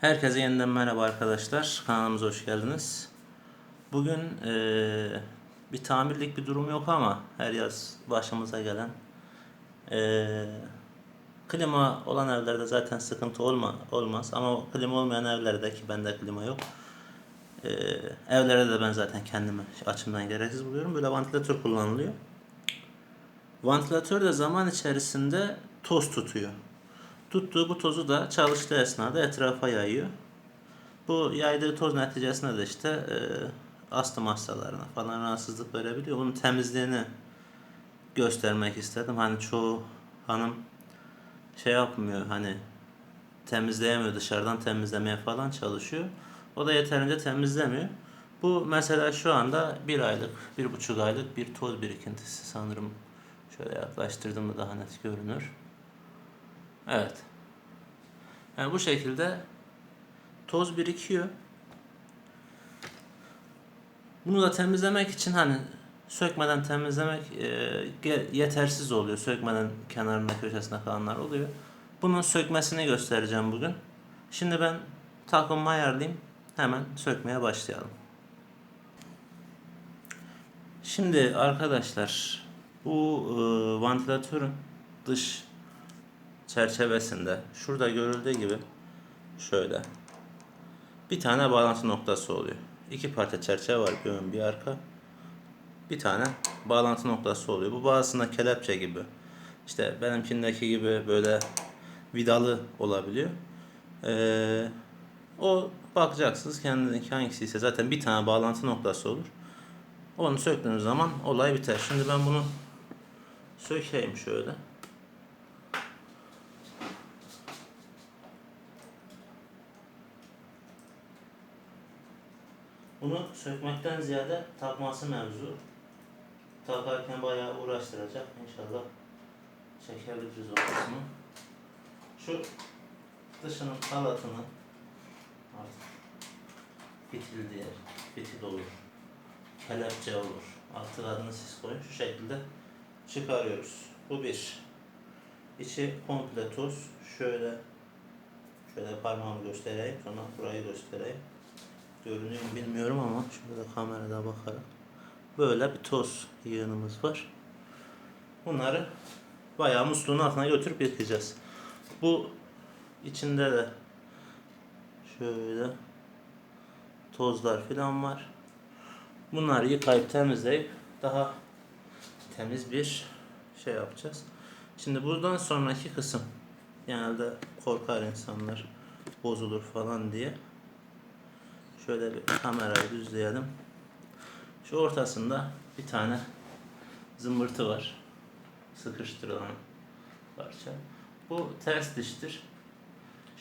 Herkese yeniden merhaba arkadaşlar. Kanalımıza hoş geldiniz. Bugün eee, bir tamirlik bir durum yok ama her yaz başımıza gelen eee, klima olan evlerde zaten sıkıntı olma, olmaz ama klima olmayan evlerde ki bende klima yok. eee evlerde de ben zaten kendimi açımdan gereksiz buluyorum. Böyle vantilatör kullanılıyor. Vantilatör de zaman içerisinde toz tutuyor. Tuttuğu bu tozu da çalıştığı esnada etrafa yayıyor. Bu yaydığı toz neticesinde de işte e, astım hastalarına falan rahatsızlık verebiliyor. Bunun temizliğini göstermek istedim. Hani çoğu hanım şey yapmıyor hani temizleyemiyor dışarıdan temizlemeye falan çalışıyor. O da yeterince temizlemiyor. Bu mesela şu anda bir aylık, bir buçuk aylık bir toz birikintisi sanırım. Şöyle yaklaştırdığımda daha net görünür. Evet. Yani bu şekilde toz birikiyor. Bunu da temizlemek için hani sökmeden temizlemek e, yetersiz oluyor. Sökmeden kenarında köşesinde kalanlar oluyor. Bunun sökmesini göstereceğim bugün. Şimdi ben takımımı ayarlayayım. Hemen sökmeye başlayalım. Şimdi arkadaşlar bu e, vantilatörün dış çerçevesinde şurada görüldüğü gibi şöyle bir tane bağlantı noktası oluyor. İki parça çerçeve var bir ön bir arka. Bir tane bağlantı noktası oluyor. Bu bazısında kelepçe gibi. İşte benimkindeki gibi böyle vidalı olabiliyor. Ee, o bakacaksınız kendinizinki hangisi ise zaten bir tane bağlantı noktası olur. Onu söktüğünüz zaman olay biter. Şimdi ben bunu sökeyim şöyle. Bunu sökmekten ziyade takması mevzu. Takarken bayağı uğraştıracak. İnşallah çekebiliriz o kısmı. Şu dışının halatını artık fitil diye fitil olur. Kelepçe olur. Artık adını siz koyun. Şu şekilde çıkarıyoruz. Bu bir. İçi komple toz. Şöyle şöyle parmağımı göstereyim. Sonra burayı göstereyim görünüyor mu bilmiyorum ama şurada kamerada bakarak böyle bir toz yığınımız var. Bunları bayağı musluğun altına götürüp yıkayacağız. Bu içinde de şöyle tozlar filan var. Bunları yıkayıp temizleyip daha temiz bir şey yapacağız. Şimdi buradan sonraki kısım genelde korkar insanlar bozulur falan diye. Şöyle bir kamerayı düzleyelim. Şu ortasında bir tane zımbırtı var. Sıkıştırılan parça. Bu ters diştir.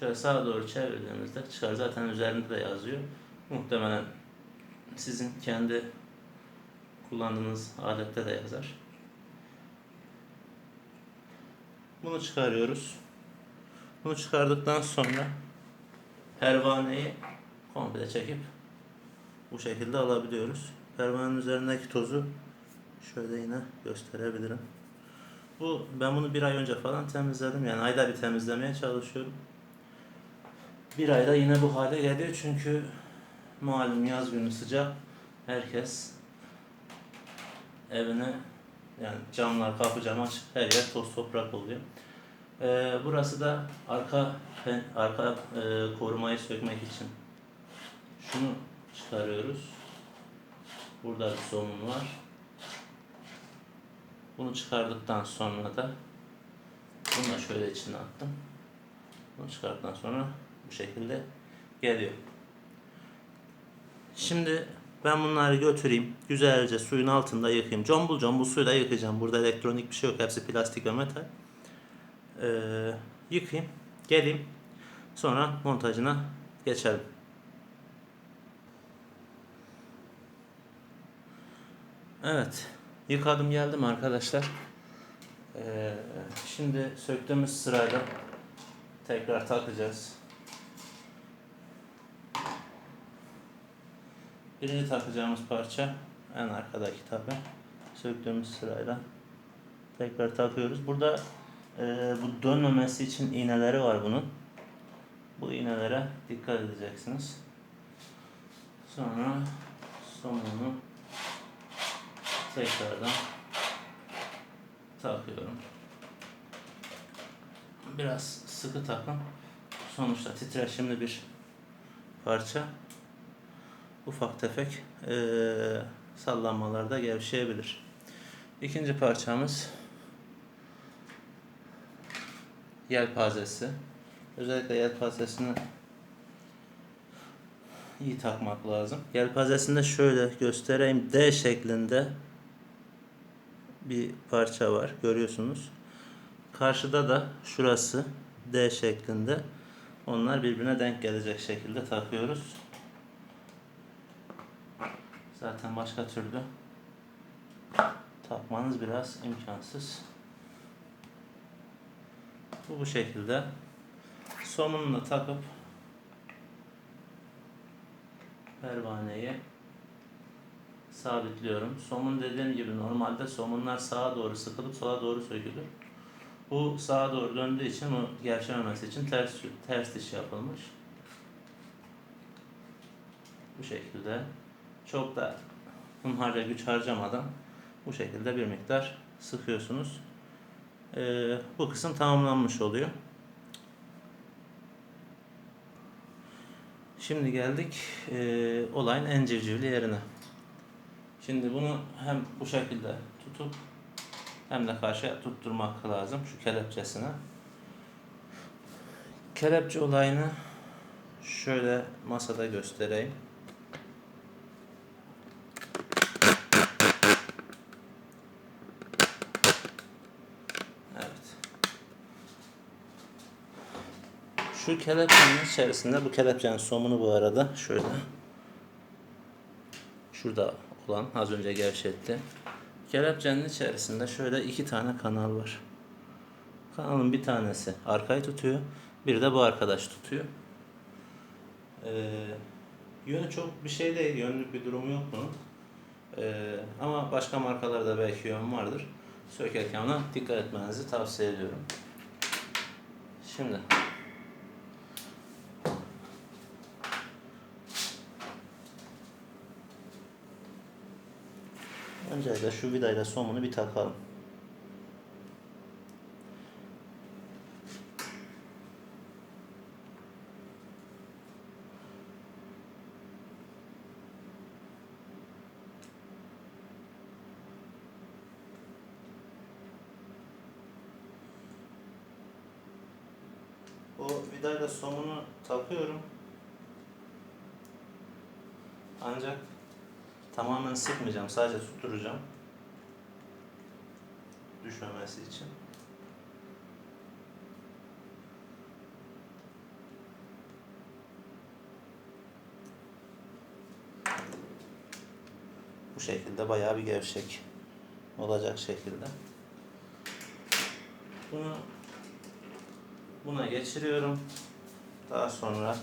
Şöyle sağa doğru çevirdiğimizde çıkar. Zaten üzerinde de yazıyor. Muhtemelen sizin kendi kullandığınız alette de yazar. Bunu çıkarıyoruz. Bunu çıkardıktan sonra pervaneyi komple çekip bu şekilde alabiliyoruz. Pervanenin üzerindeki tozu şöyle yine gösterebilirim. Bu ben bunu bir ay önce falan temizledim. Yani ayda bir temizlemeye çalışıyorum. Bir ayda yine bu hale geliyor çünkü malum yaz günü sıcak. Herkes evine yani camlar kapı cam açık her yer toz toprak oluyor. Ee, burası da arka arka e, korumayı sökmek için şunu çıkarıyoruz. Burada bir somun var. Bunu çıkardıktan sonra da bunu da şöyle içine attım. Bunu çıkardıktan sonra bu şekilde geliyor. Şimdi ben bunları götüreyim. Güzelce suyun altında yıkayayım. Combul combul suyla yıkayacağım. Burada elektronik bir şey yok. Hepsi plastik ve metal. Ee, yıkayayım. Geleyim. Sonra montajına geçelim. Evet. Yıkadım geldim arkadaşlar. Ee, şimdi söktüğümüz sırayla tekrar takacağız. Birinci takacağımız parça en arkadaki tabi. Söktüğümüz sırayla tekrar takıyoruz. Burada e, bu dönmemesi için iğneleri var bunun. Bu iğnelere dikkat edeceksiniz. Sonra sonunu tekrardan takıyorum. Biraz sıkı takın. Sonuçta titreşimli bir parça. Ufak tefek eee sallanmalarda gevşeyebilir. İkinci parçamız yelpazesi. Özellikle yelpazesini iyi takmak lazım. Yelpazesinde şöyle göstereyim. D şeklinde bir parça var. Görüyorsunuz. Karşıda da şurası D şeklinde. Onlar birbirine denk gelecek şekilde takıyoruz. Zaten başka türlü takmanız biraz imkansız. Bu bu şekilde. Somununu takıp pervaneyi sabitliyorum. Somun dediğim gibi normalde somunlar sağa doğru sıkılıp sola doğru sökülür. Bu sağa doğru döndüğü için o gevşememesi için ters ters diş yapılmış. Bu şekilde çok da hunharca güç harcamadan bu şekilde bir miktar sıkıyorsunuz. Ee, bu kısım tamamlanmış oluyor. Şimdi geldik e, olayın en civcivli yerine. Şimdi bunu hem bu şekilde tutup hem de karşıya tutturmak lazım şu kelepçesine. Kelepçe olayını şöyle masada göstereyim. Evet. Şu kelepçenin içerisinde bu kelepçenin somunu bu arada şöyle şurada olan az önce gevşetti. Kelepçenin içerisinde şöyle iki tane kanal var. Kanalın bir tanesi arkayı tutuyor. Bir de bu arkadaş tutuyor. Ee, yönü çok bir şey değil. Yönlük bir durumu yok bunun. Ee, ama başka markalarda belki yön vardır. Sökerken ona dikkat etmenizi tavsiye ediyorum. Şimdi Öncelikle şu vidayla somunu bir takalım. O vidayla somunu takıyorum. Ancak tamamen sıkmayacağım. Sadece tutturacağım. Düşmemesi için. Bu şekilde bayağı bir gevşek olacak şekilde. Bunu buna geçiriyorum. Daha sonra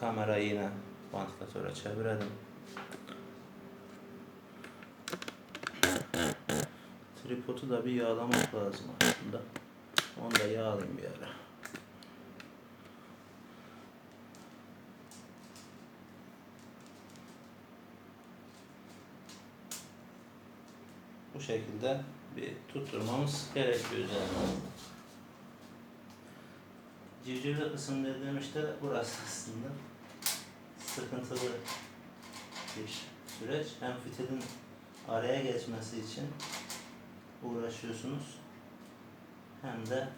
kamerayı yine vantilatöre çevirelim. Tripodu da bir yağlamak lazım aslında. Onu da yağlayayım bir ara. Bu şekilde bir tutturmamız gerekiyor üzerine. Civcivli kısım dediğim işte burası aslında. Sıkıntılı bir süreç. Hem fitilin araya geçmesi için uğraşıyorsunuz. Hem de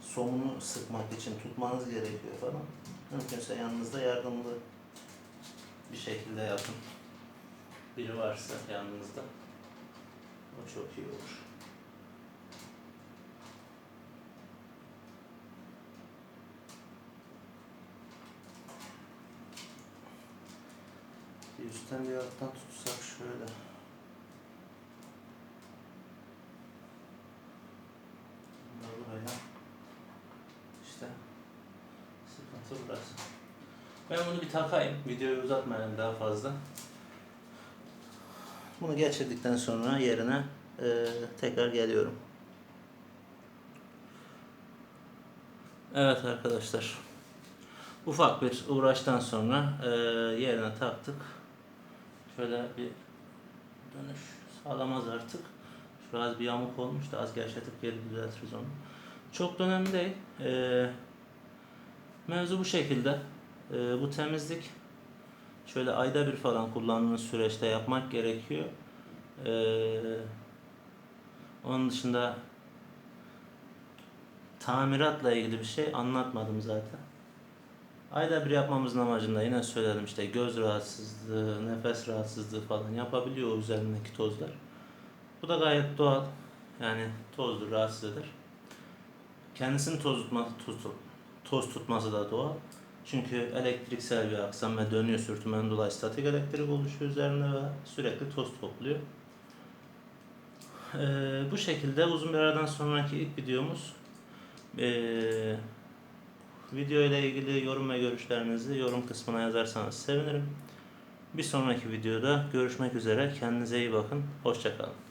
somunu sıkmak için tutmanız gerekiyor falan. Mümkünse yanınızda yardımlı bir şekilde yapın. Biri varsa yanınızda. O çok iyi olur. Üstten bir alttan tutsak şöyle. Bunlar buraya. İşte sıkıntı burası. Ben bunu bir takayım. Videoyu uzatmayalım daha fazla. Bunu geçirdikten sonra yerine eee, tekrar geliyorum. Evet arkadaşlar. Ufak bir uğraştan sonra eee, yerine taktık. Şöyle bir dönüş sağlamaz artık. Şurası bir yamuk olmuş da az gevşetip geri düzeltiriz onu. Çok önemli değil. Eee, mevzu bu şekilde. Eee, bu temizlik şöyle ayda bir falan kullandığınız süreçte yapmak gerekiyor. Eee, onun dışında tamiratla ilgili bir şey anlatmadım zaten. Ayda bir yapmamızın amacında yine söyledim işte göz rahatsızlığı, nefes rahatsızlığı falan yapabiliyor üzerindeki tozlar. Bu da gayet doğal. Yani tozdur, rahatsız eder. Kendisini toz, tutma, toz tutması da doğal. Çünkü elektriksel bir aksam ve dönüyor sürtünmeden dolayı statik elektrik oluşuyor üzerinde ve sürekli toz topluyor. Ee, bu şekilde uzun bir aradan sonraki ilk videomuz. Ee, video ile ilgili yorum ve görüşlerinizi yorum kısmına yazarsanız sevinirim. Bir sonraki videoda görüşmek üzere. Kendinize iyi bakın. Hoşçakalın.